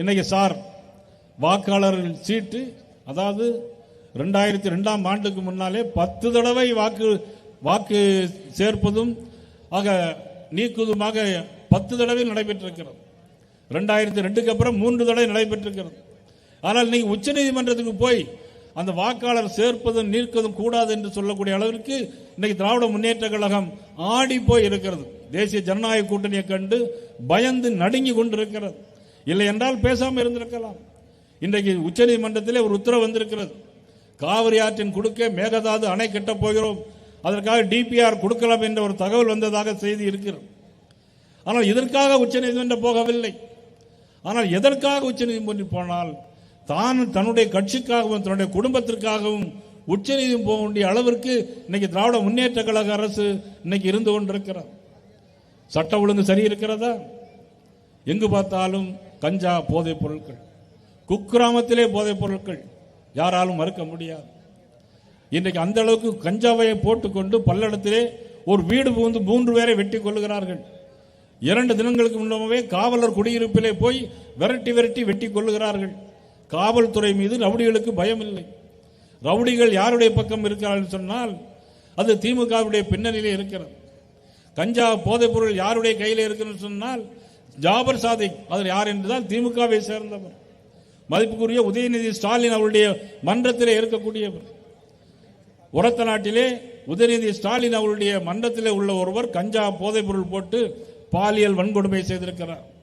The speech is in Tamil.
இன்னைக்கு சார் வாக்காளர்கள் சீட்டு அதாவது ரெண்டாயிரத்தி ரெண்டாம் ஆண்டுக்கு முன்னாலே பத்து தடவை வாக்கு வாக்கு சேர்ப்பதும் ஆக நீக்குவதுமாக பத்து தடவை நடைபெற்றிருக்கிறது. ரெண்டாயிரத்தி ரெண்டுக்கு அப்புறம் மூன்று தடவை நடைபெற்றிருக்கிறது. ஆனால் நீங்க உச்சநீதிமன்றத்துக்கு போய் அந்த வாக்காளர் சேர்ப்பதும் நீக்குவதும் கூடாது என்று சொல்லக்கூடிய அளவிற்கு இன்னைக்கு திராவிட முன்னேற்ற கழகம் ஆடி போய் இருக்கிறது. தேசிய ஜனநாயக கூட்டணியை கண்டு பயந்து நடுங்கி கொண்டிருக்கிறது. இல்லை என்றால் பேசாமல் இருந்திருக்கலாம். இன்றைக்கு உச்சநீதிமன்றத்திலே ஒரு உத்தரவு வந்திருக்கிறது. காவிரி ஆற்றின் குறுக்கே மேகதாது அணை கட்டப் போகிறோம். அதற்காக டிபிஆர் கொடுக்கலாம் என்ற ஒரு தகவல் வந்ததாக செய்தி இருக்கிறது. ஆனால் இதற்காக உச்சநீதிமன்றம் போகவில்லை. ஆனால் எதற்காக உச்சநீதிமன்றம் போனால் தான் தன்னுடைய கட்சிக்காகவும் தன்னுடைய குடும்பத்திற்காகவும் உச்சநீதிமன்றம் போக வேண்டிய அளவிற்கு இன்னைக்கு திராவிட முன்னேற்ற கழக அரசு இன்னைக்கு இருந்து கொண்டிருக்கிறது. சட்ட ஒழுங்கு சரி இருக்கிறதா எங்கு பார்த்தாலும் கஞ்சா போதைப் பொருட்கள். குக்கிராமத்திலே போதைப் பொருட்கள். யாராலும் மறுக்க முடியாது. இன்றைக்கு அந்த அளவுக்கு கஞ்சாவையை போட்டுக்கொண்டு பல்லடத்திலே ஒரு வீடு புகுந்து மூன்று பேரை வெட்டி கொள்ளுகிறார்கள். இரண்டு தினங்களுக்கு முன்னமே காவலர் குடியிருப்பிலே போய் விரட்டி விரட்டி வெட்டி கொள்ளுகிறார்கள். காவல்துறை மீது ரவுடிகளுக்கு பயம் இல்லை ரவுடிகள் யாருடைய பக்கம் இருக்கிறார்கள் சொன்னால் அது திமுகவுடைய பின்னணியிலே இருக்கிறது. கஞ்சா போதைப் பொருள் யாருடைய கையில் இருக்குன்னு சொன்னால் ஜாபர் சாதிக் அவர் யார் என்றால் திமுகவை சேர்ந்தவர். மதிப்புக்குரிய உதயநிதி ஸ்டாலின் அவருடைய மன்றத்திலே இருக்கக்கூடியவர். உரத்த நாட்டிலே உதயநிதி ஸ்டாலின் அவருடைய மன்றத்திலே உள்ள ஒருவர் கஞ்சா போதைப் பொருள் போட்டு பாலியல் வன்கொடுமை செய்திருக்கிறார்.